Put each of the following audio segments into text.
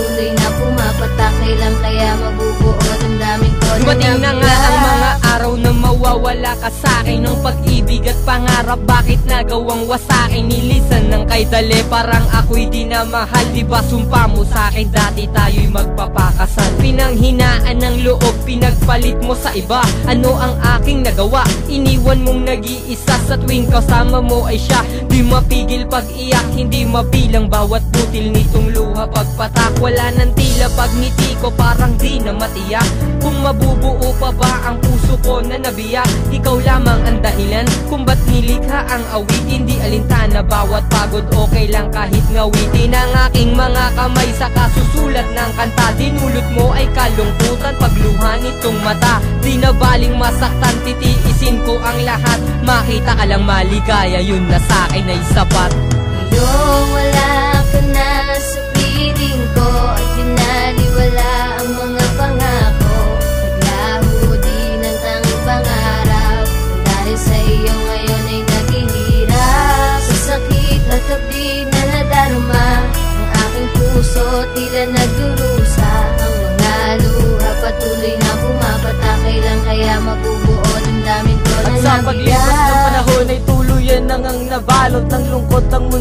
Patuloy na pumapatak. Kailan kaya mabubuo Damdamin ko Dumating na nga ang mga araw na mawawala ka sa akin. Ng pag-ibig at pangarap Bakit nagawang wasakin Nilisan ng kay Parang ako'y di na mahal. Diba sumpa mo sa akin? Dati tayo'y magpapakasal. Pinanghinaan ng loob Pinagpalit mo sa iba. Ano ang aking nagawa? Iniwan mong nag-iisa. Sa tuwing kasama mo ay siya Di mapigil pag-iyak. Hindi mabilang bawat butil nitong luha Pagpatak. Wala ng tila Pag ngiti ko parang di na matiyak. Kung mabubuo pa ba ang puso ko na nabiyak Ikaw lamang ang dahilan Kung ba't nilikha ang awit Hindi alintana bawat pagod Okay lang kahit ngawitin ang aking mga kamay. Sa kasusulat ng kanta Dinulot mo ay kalungkutan. Pagluha nitong mata Di na baling masaktan. Titiisin ko ang lahat Makita ka lang maligaya. Yun na sa akin ay sapat. Ngayong wala ka na sa piling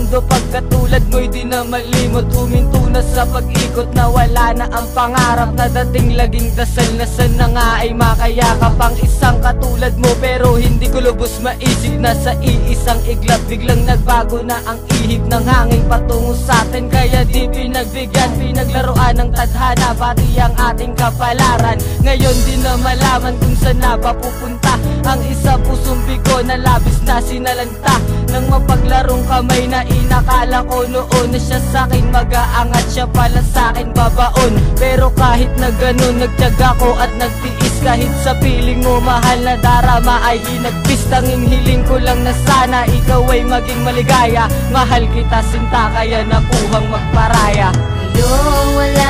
mundo Pagkatulad mo'y di na malimot. Huminto na sa pag-ikot na wala na ang pangarap. Na dating laging dasal na sana nga ay makayakap Ang isang katulad mo. Pero hindi ko lubos maisip Na sa iisang iglap biglang nagbago na ang ihip ng hangin patungo sa atin. Kaya di pinagbigyan, pinaglaruan ng tadhana Pati ang ating kapalaran. Ngayon di na malaman kung saan na ba pupunta Ang isa pusong bigo na labis na sinalanta. Nang mapaglarong kamay na inakala ko noon Na siya sa'kin mag-aangat siya pala sa'kin babaon. Pero kahit na ganun nagtyaga ko at nagtiis. Kahit sa piling mo mahal na darama ay hinagpis. Tanging hiling ko lang na sana ikaw ay maging maligaya. Mahal kita sinta kaya nakuhang magparaya. Ngayong wala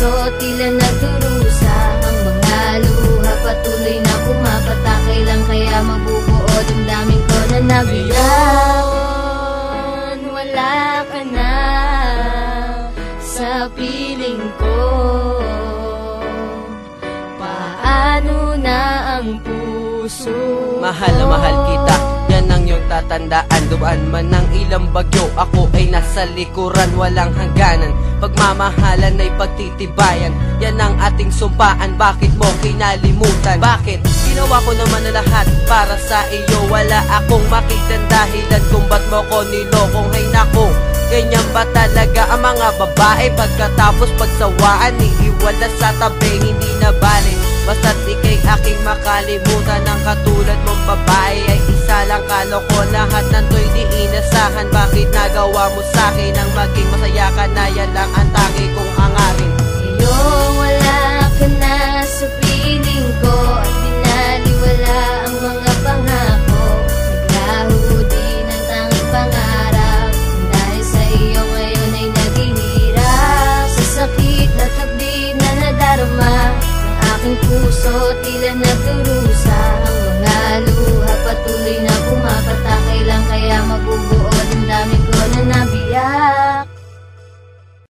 puso tila nagdurusa Ang mga luha. Patuloy na pumapata Kailan kaya mabubuo damdamin ko na nabiyak wala ka na sa piling ko. Paano na ang puso Mahal na mahal kita, yan ang iyong tatandaan Dumaan man ng ilang bagyo, ako ay nasa likuran Walang hangganan, pagmamahalan ay pagtitibayan Yan ang ating sumpaan, bakit mo kinalimutan? Bakit? Ginawa ko naman na lahat para sa iyo. Wala akong makitang dahilan kung ba't mo ko nilokong. Hay nako, ganyan ba talaga ang mga babae? Pagkatapos pagsawaan, iiwala sa tabi Hindi na bali, basta't ikay aking makalimutan Ang katulad mong babae ay isa lang kaloko Lahat ng to'y di inasahan. Bakit nagawa mo sa'kin ang maging masaya ka na Yan lang